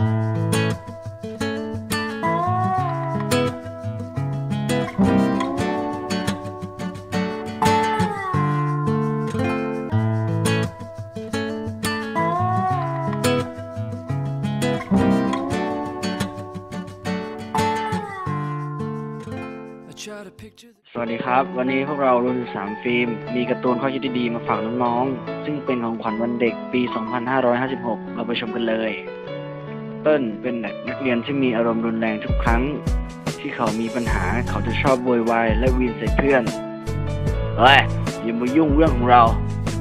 สวัสดีครับ วันนี้พวกเรารุ่นสามฟิล์ม มีการ์ตูนข้อคิดดีๆมาฝากน้องๆ ซึ่งเป็นของขวัญวันเด็กปี 2556 เราไปชมกันเลย เติ้ลเป็นนักเรียนที่มีอารมณ์รุนแรงทุกครั้ง ที่เขามีปัญหาเขาจะชอบโวยวายและวีนใส่เพื่อนเฮ้ยอย่ามายุ่งเรื่องของเรา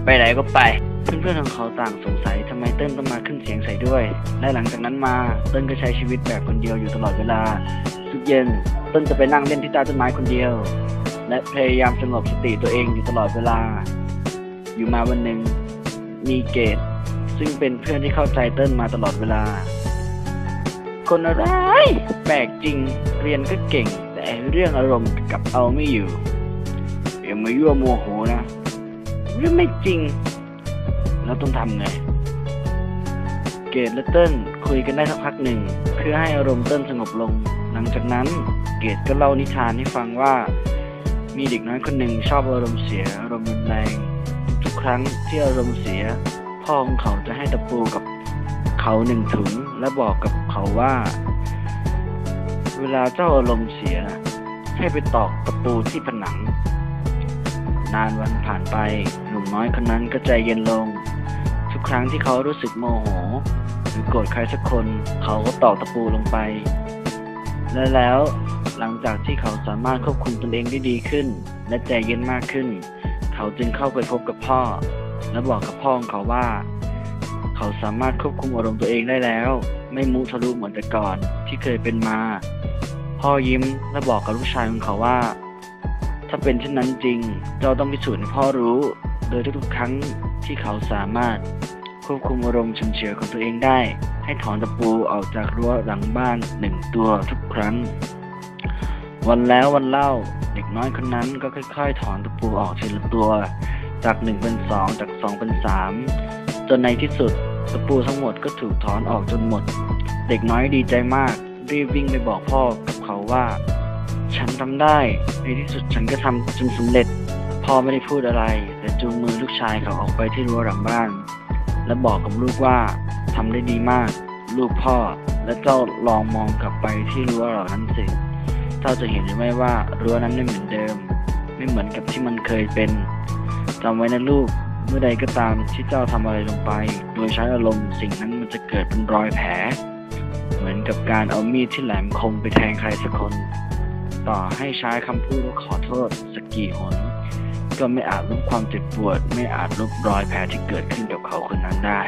ไปไหนก็ไป เพื่อนๆของเขาต่างสงสัยทำไมเติ้ลต้องมาขึ้นเสียงใส่ด้วย และหลังจากนั้นมาเติ้ลก็ใช้ชีวิตแบบคนเดียวอยู่ตลอดเวลาทุกเย็นเติ้ลจะไปนั่งเล่นที่ใต้ต้นไม้คนเดียว และพยายามสงบสติตัวเองอยู่ตลอดเวลา อยู่มาวันหนึ่งมีเกตซึ่งเป็นเพื่อนที่เข้าใจเติ้ลมาตลอดเวลา คนอะไร แปลกจริง เรียนก็เก่ง แต่เรื่องอารมณ์กลับเอาไม่อยู่อย่ามายั่วโมโหนะ เรื่องไม่จริงแล้วต้องทำไง เกตและเติ้ลคุยกันได้สักพักหนึ่ง เพื่อให้อารมณ์เติ้ลสงบลง หลังจากนั้นเกตก็เล่านิทานให้ฟังว่า มีเด็กน้อยคนหนึ่งชอบอารมณ์เสีย อารมณ์รุนแรง ทุกครั้งที่อารมณ์เสีย พ่อของเขาจะให้ตะปูกับ เขาหนึ่งถุงและบอกกับเขาว่า เวลาเจ้าอารมณ์เสีย ให้ไปตอกตะปูที่ผนัง นานวันผ่านไปหนุ่มน้อยคนนั้นก็ใจเย็นลง ทุกครั้งที่เขารู้สึกโมโห หรือโกรธใครสักคนเขาก็ตอกตะปูลงไป และแล้วหลังจากที่เขาสามารถควบคุมตนเองได้ดีขึ้น และใจเย็นมากขึ้น เขาจึงเข้าไปพบกับพ่อ และบอกกับพ่อของเขาว่า เขาสามารถควบคุมอารมณ์ตัวเองได้แล้ว ไม่มุทะลุเหมือนแต่ก่อนที่เคยเป็นมา พ่อยิ้มและบอกกับลูกชายของเขาว่า ถ้าเป็นเช่นนั้นจริง เจ้าต้องพิสูจน์ให้พ่อรู้ โดยทุกๆครั้งที่เขาสามารถควบคุมอารมณ์ฉุนเฉียวของตัวเองได้ ให้ถอนตะปูออกจากรั้วหลังบ้านหนึ่งตัวทุกครั้ง วันแล้ววันเล่าเด็กน้อยคนนั้นก็ค่อยๆ ถอนตะปูออกทีละตัว จากหนึ่งเป็นสองจากสองเป็นสามจนในที่สุด ตะปูทั้งหมดก็ถูกถอนออกจนหมด เด็กน้อยดีใจมาก รีบวิ่งไปบอกพ่อกับเขาว่า ฉันทำได้ ในที่สุดฉันก็ทำจนสำเร็จ พ่อไม่ได้พูดอะไร แต่จูงมือลูกชายเขาออกไปที่รั้วหลังบ้าน และบอกกับลูกว่าทำได้ดีมาก ลูกพ่อและเจ้าลองมองกลับไปที่รั้วเหล่านั้นสิเจ้าจะเห็นหรือไม่ว่ารั้วนั้นไม่เหมือนเดิม ไม่เหมือนกับที่มันเคยเป็นจำไว้นะลูก เมื่อใดก็ตามที่เจ้าทำอะไรลงไป โดยใช้อารมณ์สิ่งนั้นมันจะเกิดเป็นรอยแผล เหมือนกับการเอามีดที่แหลมคมไปแทงใครสักคน ต่อให้ใช้คำพูดว่าขอโทษสักกี่หนก็ไม่อาจลบความเจ็บปวด ไม่อาจลบรอยแผลที่เกิดขึ้นกับเขาคนนั้นได้